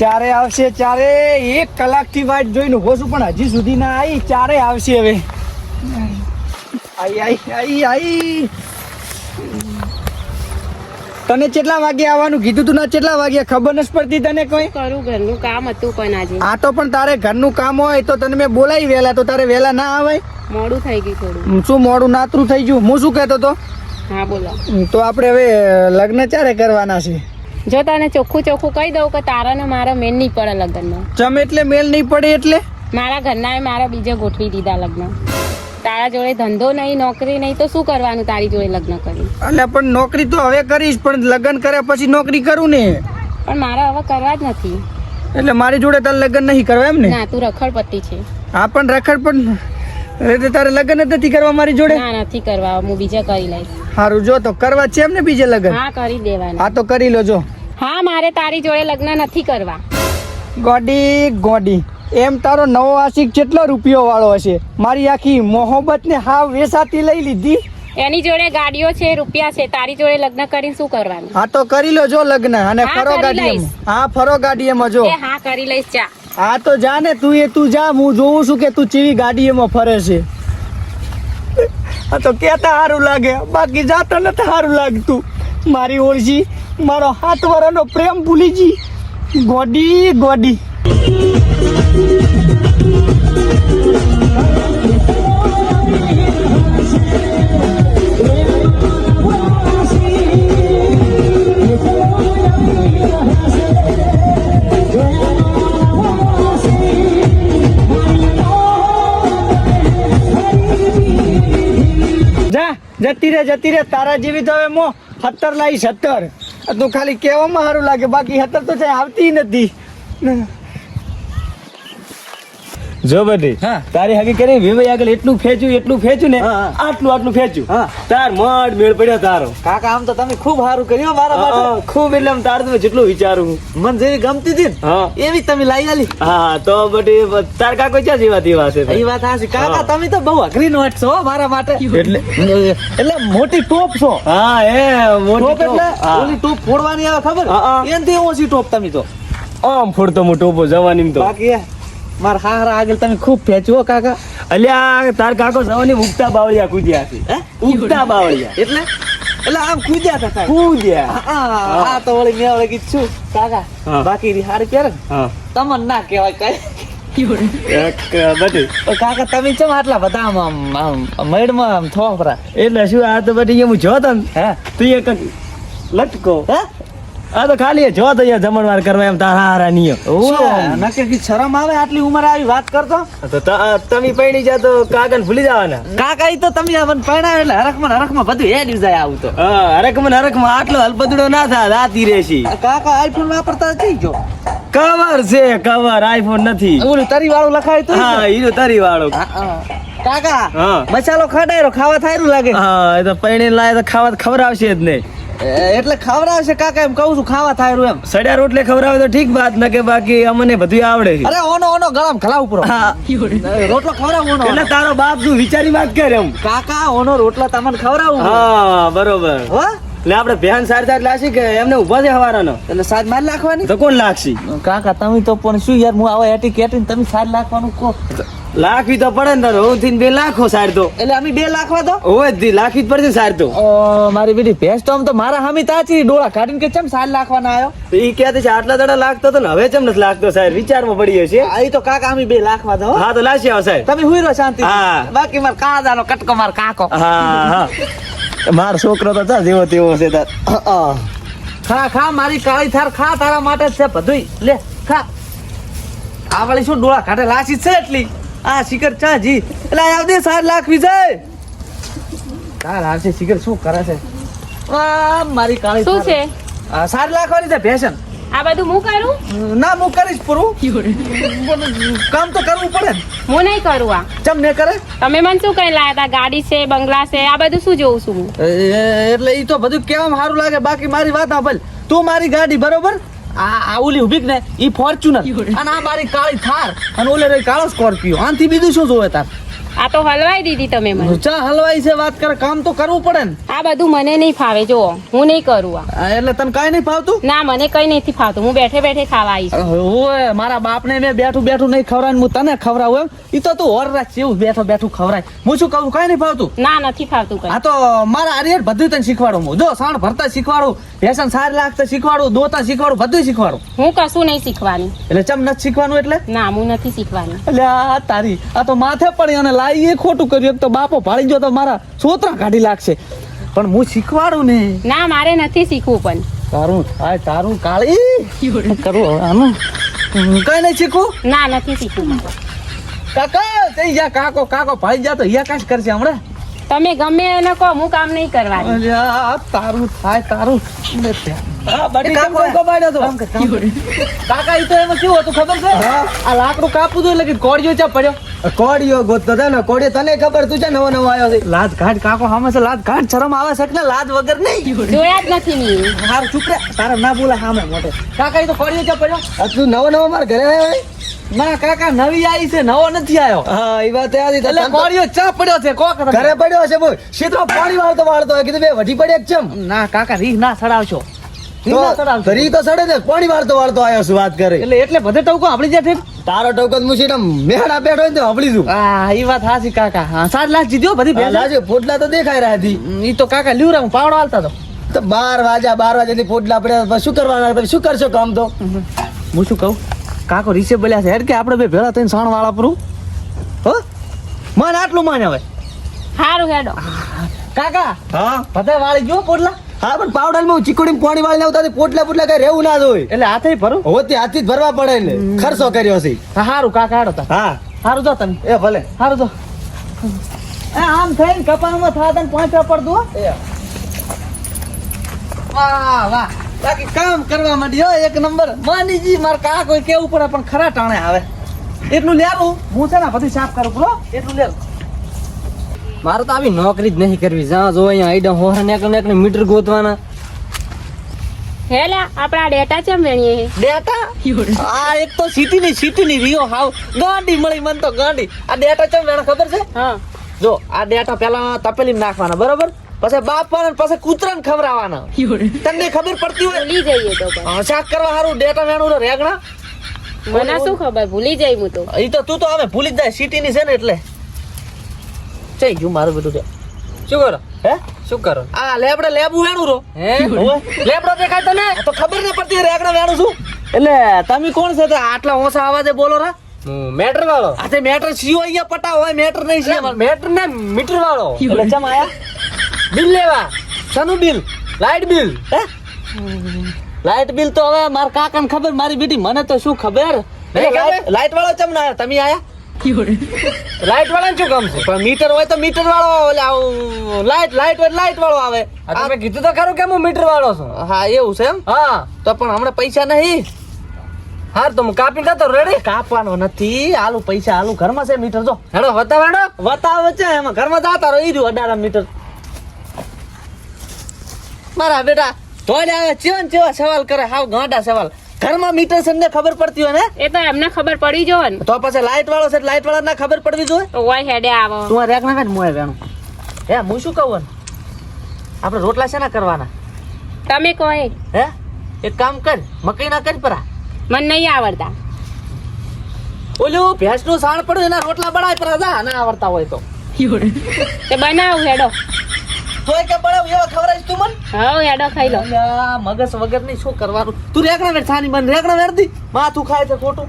ચારે આવશે ચારે એક કલાકથી વાટ જોઈને ઊભો છું પણ હજી સુધી ના આવી ચારે આવશે હવે. આઈ આઈ આઈ આઈ. તને કેટલા વાગે આવવાનું? કીધું તું ના કેટલા વાગે? ખબર નથી પડતી તને કોઈ? કરું ઘરનું કામ હતું પણ આજે. આ તો પણ તારે ઘરનું કામ હોય તો તને મેં બોલાવી વહેલા તો તારે વહેલા ના આવે મોડું થઈ ગયું થોડું. શું મોડું નાતરું થઈ ગયું? હું શું કહેતો તો? હા બોલો. તો આપણે હવે લગ્ન ક્યારે કરવાના છે? જો તને ચોખ્ખું ચોખ્ખું કહી દઉં કે તારા ને મારા મેન નહીં પડે લગ્નમાં. ચમ એટલે મેલ નહીં પડે એટલે? મારા ઘરના મારા બીજે ગોઠવી દીધા લગ્ન. તારા જોડે ધંધો નહીં નોકરી નહીં તો શું કરવાનું તારી જોડે લગ્ન કરી? એટલે પણ નોકરી તો હવે કરીશ પણ લગ્ન કર્યા પછી નોકરી કરું ને. પણ મારે હવે કરવા જ નથી. એટલે મારી જોડે તારે લગ્ન નહીં કરવા એમ ને? ના તું રખડપટ્ટી છે. હા પણ રખડ પણ એટલે તારે લગ્ન જ નથી કરવા મારી જોડે? ના નથી કરવા હું બીજા કરી લઈશ. સારું જો તો કરવા છે એમ ને બીજે લગ્ન? હા કરી દેવાના. હા તો કરી લો જો હા મારે તારી જોડે લગ્ન નથી કરવા. ગોડી ગોડી. એમ તારો નવો આશિક કેટલો રૂપિયો વાળો હશે. મારી આખી મોહબ્બત ને હાવ વેસાતી લઈ લીધી. એની જોડે ગાડીઓ છે રૂપિયા છે તારી જોડે લગ્ન કરીને શું કરવાનું? હા તો કરી લો જો લગ્ન. અને ફરો ગાડી હા ફરો ગાડી એમાં જો હા કરી લઈશ ચા હા તો જા ને તું એ તું જા. હું જોઉં છું કે તું ચીવી ગાડી એમાં ફરે છે. હા તો કેતા સારું લાગે. બાકી જાતો નથી સારું લાગતું. મારી ઓળશી મારો હાથ વરાનો પ્રેમ ભૂલી જી ગોડી ગોડી જા જતી રે જતી રે તારા જેવી તો હવે મો સત્તર લાવી સત્તર તું ખાલી કહેવામાં સારું લાગે. બાકી હતર તો છે આવતી નથી. જો બધી હા. તારી હકી કરી વિવેક આગળ એટલું ફેંચ્યું એટલું ફેંચ્યું ને. આટલું આટલું ફેંચ્યું તાર મડ મેળ પડ્યો તારો. કાકા આમ તો તમે ખૂબ સારું કર્યું મારા માટે. ખૂબ એટલે આમ તાર તમે જેટલું વિચારું મન જેવી ગમતી હતી ને એવી તમે લાવી આલી. હા તો બધી તાર કાકો ક્યાં જેવા તેવા છે એ વાત હાચી. કાકા તમે તો બહુ અઘરી નોટ છો મારા માટે. એટલે એટલે મોટી ટોપ છો. હા એ મોટી ટોપ એટલે ઓલી ટોપ ફોડવાની આવે ખબર. એનથી ઓછી ટોપ તમે તો. આમ ફોડતો હું ટોપો જવાની તો. બાકી મારા હારા આગળ તમે ખૂબ ફેંચવો કાકા. અલ્યા તાર કાકો જવાની ઉગતા બાવળિયા કૂદ્યા છે. ઉગતા બાવળિયા. એટલે? એટલે આમ કૂદ્યા હતા કૂદ્યા. હા હા તો વળી મેં વળી કીધું કાકા બાકી રી હારી ક્યારે? તમને ના કહેવાય કઈ. બધી. કાકા તમે ચમ આટલા બધા આમ આમ મેડમાં આમ થોપરા એટલે શું આ તો બધી હું જોતો તને હે? તું એક લટકો. હે? આ તો ખાલી જો તો અહીંયા જમણવાર કરવા એમ તારા હારા નિયો. નકે કી શરમ આવે આટલી ઉંમરે આવી વાત કરતો? તો તમે પૈણી જા તો કાગળ ભૂલી જવાના. કાકા તો તમે મને પરણાવ્યો એટલે હરખમાં હરખમાં બધું હેડ્યું જાય આવું તો. હરખમાં હરકમાં આટલો હલબદડો ના થાય રાતી રેશી કાકા આઈફોન વાપરતા થઈ ગયો. કવર છે કવર આઈફોન નથી. ઓલું તરી વાળું લખાય તો હા ઈનો તરી વાળું કાકા મસાલો ખડાયરો ખાવા થાયરું લાગે? હા એ તો પૈણી લાય તો ખાવા ખબર આવશે જ નહીં. એટલે ખવડાવશે કાકા એમ કહું છું ખાવા થાય એમ. સડ્યા રોટલે ખવડાવે તો ઠીક વાત ન કે બાકી અમને બધું આવડે. અરે ઓનો ઓનો ગળામ ખલાવ ઉપર. રોટલો ખવડાવ ઓનો. એટલે તારો બાપ શું વિચારી વાત કર એમ. કાકા ઓનો રોટલો તમને ખવડાવું હા. બરોબર. હો? એટલે આપણે ભ્યાન સાર સાર લાશી કે એમને ઊભા છે હવારાનો? એટલે સાત માર નાખવાની તો કોણ લાગશી કાકા તમે તો પણ શું યાર હું આવા એટી કેટીને તમે સાત લાખવાનું કહો. લાખવી તો પડે ને હું થી બે લાખો સાર તો એટલે અમે બે લાખવા તો ઓય દી લાખવી જ પડશે સાર તો મારી બેટી ભેંસ તો આમ તો મારા હામી તાચી ડોળા કાઢીને કે ચમ સાર લાખવાના આવ્યો તો એ કહેતી છે? આટલા દડા લાગતો તો ને હવે ચમ નથી લાગતો સાહેબ? વિચારમાં પડી હશે આ તો કાકા અમે બે લાખવા દો હા. તો લાશી આવ સાહેબ. તમે હુઈ રહો શાંતિ હા. બાકી માર કાદાનો કટકો માર કાકો. હા હા. મારો છોકરો તો ચા જેવો તેવો છે તાર. ખા ખા મારી કાળી થાર ખા તારા માટે જ છે બધુંય. લે ખા. આ વાળી શું ડોળા કાઢે? લાશી છે એટલી. આ શિખર ચા જી એટલે આવજે સાત લાખ વિજય. કાલ આવશે શિખર શું કરે છે? આ મારી કાળી શું છે? સાત લાખ વાળી છે ફેશન આ બધું હું કરું? ના હું કરીશ પૂરું. કામ તો કરવું પડે હું નહીં કરું આ. ચમ ને કરે? તમે મને શું કઈ લાયા હતા ગાડી છે બંગલા છે આ બધું શું જોઉં છું એટલે એ- તો બધું કેવા સારું લાગે. બાકી મારી વાત આપેલ તું મારી ગાડી બરોબર આ આ ઓલી ઊભી ને ઈ ફોર્ચ્યુનર અને આ મારી કાળી થાર. અને ઓલે કાળો સ્કોર્પિયો આનથી બીજું શું જોવે તાર? આ તો હલવાઈ દીધી તમે મને. ચા હલવાઈ છે વાત કરે કામ તો કરવું પડે ને. આ બધું મને નહીં ફાવે જો હું નહીં કરું આ. એટલે તને કાંઈ નહીં ફાવતું? ના મને કઈ નથી ફાવતું હું બેઠે બેઠે ખાવા આવીશ. ઓય મારા બાપને મેં બેઠું બેઠું નહીં ખવરાય હું તને ખવડાવું એમ. ઈ તો તું ઓર રાખ જેવું બેઠો બેઠું ખવરાય હું શું કહું કઈ નહીં ફાવતું? ના નથી ફાવતું કઈ. આ તો મારા આર્યર બધું તને શીખવાડું હું. જો સાણ ભરતા શીખવાડું વ્યસન સારી લાગતા શીખવાડું દોતા શીખવાડું બધું શીખવાડું. હું કશું નહીં શીખવાની. એટલે ચમ નથી શીખવાનું એટલે? ના હું નથી શીખવાની. એટલે આ તારી આ તો માથે પડી અને લાઈ એ ખોટું કર્યું તો બાપો ભાળી ગયો તો મારા છોતરા કાઢી લાગશે. પણ હું શીખવાડું ને. ના મારે નથી શીખવું પણ. તારું થાય તારું કાળી. કરું આનું? કઈ નહીં શીખવું ના નથી શીખવું. કાકા થઈ જા કાકો કાકો ભાઈ જા તો અહીંયા કાશ કરશે હમણાં? તમે ગમે એને કહો હું કામ નહીં કરવા તારું થાય તારું. હા, બટી કાકો, તો? કાકા ઈ તો એમાં કેવું હતું ખબર છે? આ લાકડું કાપવું હતું એટલે કે કોડિયો ચા પડ્યો. કોડિયો ગોતતો હતો ને કોડિયો તને ખબર તું છે નવો નવો આવ્યો છે. લાજ ઘાટ કાકો સામે છે લાજ ઘાટ શરમ આવે છે ને લાજ વગર નહીં. જોયા જ નથી ની હાર ચૂપ રે તારે ના બોલા સામે મોટે. કાકા ઈ તો કોડિયો ચા પડ્યો. આ તું નવો નવો મારા ઘરે આવ્યો ના કાકા નવી આવી છે નવો નથી આવ્યો. હા એ વાત યાદ એટલે કોડિયો ચા પડ્યો છે કોક ઘરે પડ્યો છે બોલ. શીતળો પાણી વાળતો વાળતો હોય કીધું બે વઢી પડે ચમ? ના કાકા રીહ ના સડાવશો. રીહ તો સડે ને પાણી વાળતો વાળતો આવ્યો છું વાત કરે. એટલે એટલે બધે ટવકો આપણી જે તારો ટોકત મુશી મેળા બેઠો ને તો હંભળી છું. હા એ વાત હાસી કાકા. હા સાત લાખ જીત્યો બધી હા, ભેંસ લાજો તો દેખાઈ રહ્યા હતી. ઈ તો કાકા લીવરા હું પાવડો હાલતા તો. તો બાર વાગ્યા બાર વાગ્યાથી પોટલા પડ્યા. પછી શું કરવાના? તમે શું કરશો કામ તો? હું શું કહું? કાકો રીસે બોલ્યા છે. કે આપણે બે ભેળા થઈને સાણ વાળા પરું હો? મન આટલું માન હવે. સારું હેડો. કાકા હા? બધે વાળી ગયો પોટલા હા પણ પાવડરમાં ચીકુડી પાણી વાળી આવતા પોટલા પોટલા કઈ રહેવું ના જોઈએ. એટલે હાથે ભરું. હોતી હાથથી જ ભરવા પડે ને ખર્ચો કર્યો છે સારું હારું કાકા હાડો તા. હા. સારું જો તમે એ ભલે. સારું જો. એ આમ થઈને કપાળમાં થા તને પાંચવા પડતું વાહ વાહ. બાકી કામ કરવા માંડ્યો એક નંબર. માનીજી મારે કા કોઈ કેવું પડે પણ ખરા ટાણે આવે. એટલું લેવું હું છે ને બધું સાફ કરું બોલો એટલું લેવું મારે તો આવી નોકરી જ નહીં કરવી. જ્યાં જો અહીંયા આઈડા હોરા નેકળ નેકળ મીટર ગોતવાના. હેલા આપણા ડેટા ચમ વેણીએ ડેટા? આ એક તો સિટી ની સિટી ની રિયો હાવ. ગાંડી મળી મન તો ગાંડી. આ ડેટા ચમ વેણ ખબર છે? હા. જો આ ડેટા પેલા તપેલી નાખવાના બરોબર? પછી બાપવાના ને પછી કૂતરાને ખવડાવવાના. તમને ખબર પડતી હોય? ભૂલી જઈએ તો શાક કરવા હારું ડેટા વેણું ને રેગણા? મને શું ખબર? ભૂલી જાય હું તો. એ તો તું તો હવે ભૂલી જ જાય. સિટી ની છે ને એટલે. ચઈ ગયું મારું બધું કે શું કરો? હે? શું કરો? આ લેબડે લેબુ વેણું રો. હે? લેબડો દેખાય તને? તો ખબર ન પડતી રેગણા વેણું છું. એટલે તમે કોણ છે તે? આટલા ઓછા અવાજે બોલો રા. મેટર વાળો. આ તે મેટર સીઓ અહીંયા પટા હોય મેટર નહીં છે. મેટર ને મીટર વાળો. એટલે ચમ આયા? બિલ લેવા. શાનું બિલ? Light bill. હે? લાઈટ બિલ તો હવે મારા કાકાને ખબર મારી બેટી મને તો શું ખબર? લાઈટ વાળો ચમ ના આયા? તમે આયા? લાઈટ વાળા શું કામ છે? પણ મીટર હોય તો મીટર વાળો ઓલે લાઈટ લાઈટ હોય લાઈટ વાળો આવે. તમે કીધું તો ખરું કે હું મીટર વાળો છું. હા એવું છે એમ? હા. તો પણ હમણાં પૈસા નહીં. હાર તો હું કાપી તો રેડી કાપવાનો નથી. આલુ પૈસા આલુ ઘરમાં છે મીટર જો. હેડો વતાવ હેડો વતાવ છે એમાં ઘરમાં જાતા રહો રહ્યું અઢાર મીટર મારા બેટા તો આવે ચેવન ચેવા સવાલ કરે હાવ ગાંડા સવાલ. ઘરમાં મીટર છે ને ખબર પડતી હોય ને? એ તો એમને ખબર પડી જો ને. તો પછી લાઈટ વાળો છે લાઈટ વાળા ના ખબર પડવી જોઈએ? તો હોય હેડે આવો. તું રેક ના કાઢ મોય વેણું હે હું શું કહું આપણે રોટલા શેના કરવાના? તમે કહો. હે? એક કામ કર મકઈ ના કર પરા. મને નહીં આવડતા. ઓલું ભેંસનું સાણ પડ્યું એના રોટલા બનાય પરા જા ના આવડતા હોય તો. તે બનાવ હેડો. તોય કે બનાવ એવા ખવરાય તું મન? હા એડો ખાઈ લો મગસ મગજ વગરની શું કરવાનું? તું રેકડા વેર છાની બન રેકડા વેર દી. માથું ખાય છે ખોટું.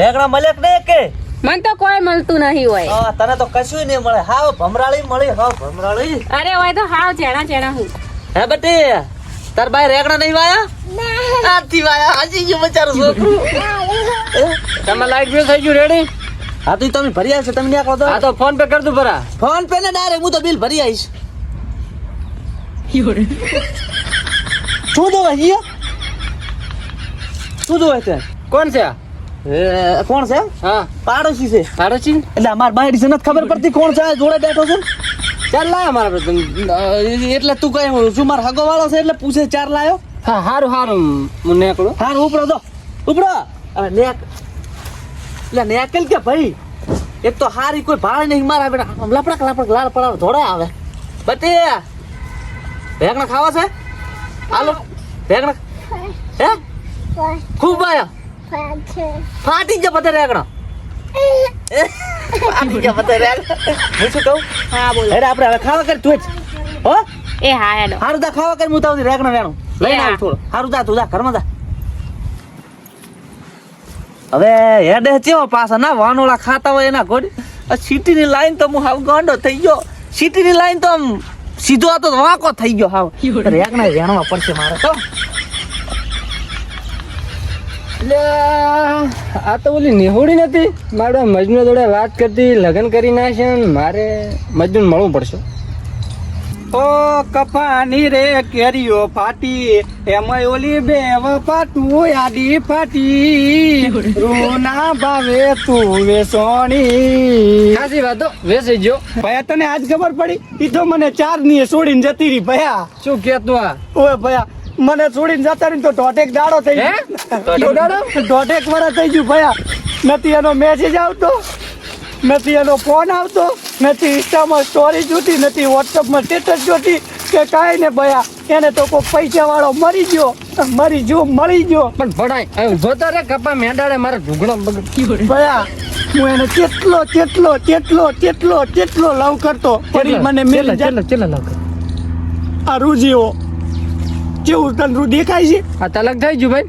રેકડા મળે કે નહીં કે મન તો કોઈ મળતું નહીં હોય. હા, તને તો કશું નહીં મળે. હાવ ભમરાળી મળી હાવ ભમરાળી. અરે હોય તો હાવ ચેણા ચેણા હું. હે બટી તાર ભાઈ રેકડા નહીં વાયા? આથી વાયા હાજી ગયું બચારું છોકરું. તમે લાઈટ બિલ થઈ ગયું રેડી હા તો તમે ભરી આવશે તમે નીકળો તો. હા તો ફોન પે કરજો ભરા. ફોન પે ને ડાયરેક્ટ હું તો બિલ ભરી આવીશ. શું જોવે અહીંયા શું જોવે છે કોણ છે? એ, કોણ છે? હા. પાડોશી છે. પાડોશી? એટલે અમારા બાયડી છે નથી ખબર પડતી કોણ છે આ જોડે બેઠો છે ચાલ લાયા મારા પર અ, એટલે તું કઈ શું મારો હગો વાળો છે એટલે પૂછે ચાર લાયો? હા હારું હારું. હું નીકળું. હારું ઉપડો તો. ઉપડો. હવે નેક. એટલે નેકલ કે ભાઈ? એક તો હારી કોઈ ભાડે નહીં મારા બેટા. આમ લપડક લપડક લાલ પડાવ ધોડા આવે. બતે ભેગણા ખાવા છે? હાલો ભેગણા હે? ખૂબ આયા. ફાટી જ બધા રેગણા. ફાટી ગયા બધા રેગણા. હું શું કહું? હા બોલ. અરે આપણે હવે ખાવા કર તું જ. હો? એ હા હેડો. હારું દા ખાવા કર હું તાવથી રેગણા વેણું. લઈને આવ થોડો. હારું દા તું જા ઘરમાં દા હવે હેડે ચેવો પાછા. ના વાનોળા ખાતા હોય એના ગોડી આ સિટીની લાઈન તો હું હાવ ગાંડો થઈ ગયો. સિટીની લાઈન તો આમ સીધો આ તો વાંકો થઈ ગયો હાવ. રેગણા વેણવા પડશે મારે તો. એટલે આ તો ઓલી નિહોડી નથી? મારે મજનુ જોડે વાત કરતી લગ્ન કરી નાખશે ને મારે મજનુ મળવું પડશે. ઓ કપાની રે કેરીઓ ફાટી એમાં ઓલી બે પાટું આડી ફાટી. રૂના ભાવે તું વેસોણી. ખાસી વાતો વેસી ગયો. ભયા તને આજ ખબર પડી? ઈ તો મને ચારની છોડીને જતી રહી ભયા. શું કેતો આ? ઓય ભયા મને છોડીને જતા રહી તો દોઢેક દાડો થઈ? ગયો. દોઢેક દાડો? થઈ ગયું ભયા. નથી એનો મેસેજ આવતો? નથી એનો ફોન આવતો નથી ઇન્સ્ટામાં સ્ટોરી જોતી નથી વોટ્સઅપમાં સ્ટેટસ જોતી કે કાંઈ ને ભયા. એને તો કોઈ પૈસા વાળો મરી ગયો મરી જો મળી ગયો. પણ ભણાય ઊભો તો રે કપા મેંડાડે મારે ઢુકણો ભયા હું એને કેટલો કેટલો કેટલો કેટલો કેટલો લવ કરતો. ફરી મને મેલ ચેલો ચેલા લાગ આ રૂજીઓ કેવું તને રૂ દેખાય છે? આ તલક થઈ ગયું ભાઈ.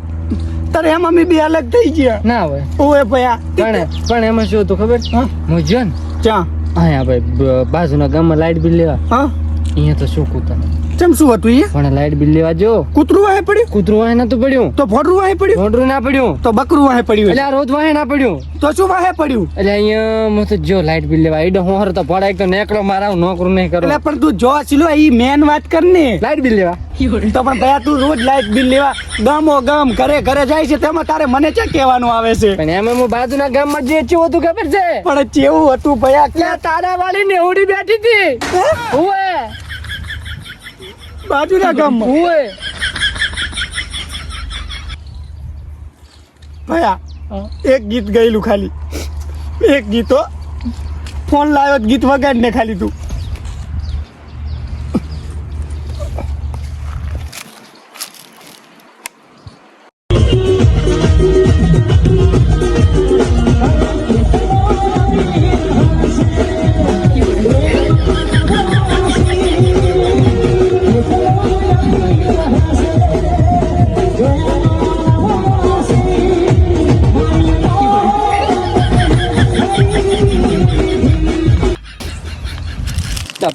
તારે એમાં બી બે અલગ થઈ ગયા. ના હોય. ઓએ ભયા. પણ પણ એમાં શું હતું ખબર? હા? જો ને. ચા અહીંયા ભાઈ બાજુના ગામમાં લાઈટ બિલ લેવા. હા. અહીંયા તો શું કૂતા ચમ શું હતું એ પણ લાઈટ બિલ લેવા જો. કૂતરું વાહે પડ્યું? કૂતરું વાહે નતું પડ્યું. તો ફોડરું વાહે પડ્યું? ફોડરું ના પડ્યું. તો બકરું વાહે પડ્યું એટલે રોજ વાહે ના પડ્યું. તો શું વાહે પડ્યું? એટલે અહીંયા હું જો લાઇટ બિલ લેવા એડો હોર તો પડાય તો નેકળો મારા નોકરું નહીં કરો. એટલે પણ તું જો ચલો ઈ મેન વાત કર ને. લાઈટ બિલ લેવા. તો પણ ભયા તું રોજ લાઈટ બિલ લેવા ગામો ગામ ઘરે ઘરે જાય છે તેમાં તારે મને ક્યાં કહેવાનું આવે છે? પણ એમ હું બાજુના ગામમાં જે ચેવું હતું ખબર છે? પણ કેવું હતું ભયા ક્યાં? તારા વાળી નેવડી બેઠી હતી. હુએ. બાજુના ગામમાં. હુએ ભયા એક ગીત ગયેલું ખાલી. એક ગીતો. ફોન લાવ્યો ગીત વગાડ ને ખાલી તું.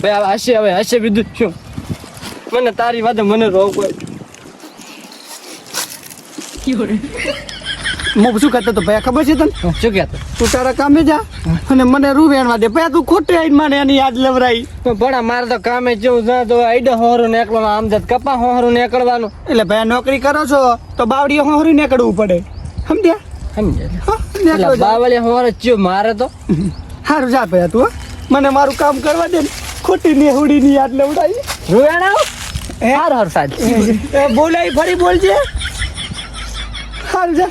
ભાઈ હવે હશે હવે હશે બીજું શું? મને તારી વાતે મને રોગ હોય હું શું કહેતો તો ભાઈ ખબર છે તને? શું કહેતો? તું તારા કામે જા અને મને રૂ વેણવા દે. ભાઈ તું ખોટી આઈ મને એની યાદ લેવરાઈ. ભણા મારે તો કામે જેવું ના તો આઈડો હોરું નીકળવાનું આમ જાત કપા હોરું નીકળવાનું. એટલે ભાઈ નોકરી કરો છો તો બાવડીએ હોરી નીકળવું પડે. સમજ્યા? સમજ્યા જા. હોર ચિયો મારે તો. સારું જા ભાઈ તું. મને મારું કામ કરવા દે ને. ખોટી નેહુડી ની યાદ લેવડાવી રોયાણા હાર હર સાચ બોલાઈ ફરી બોલજે. હાલ જા.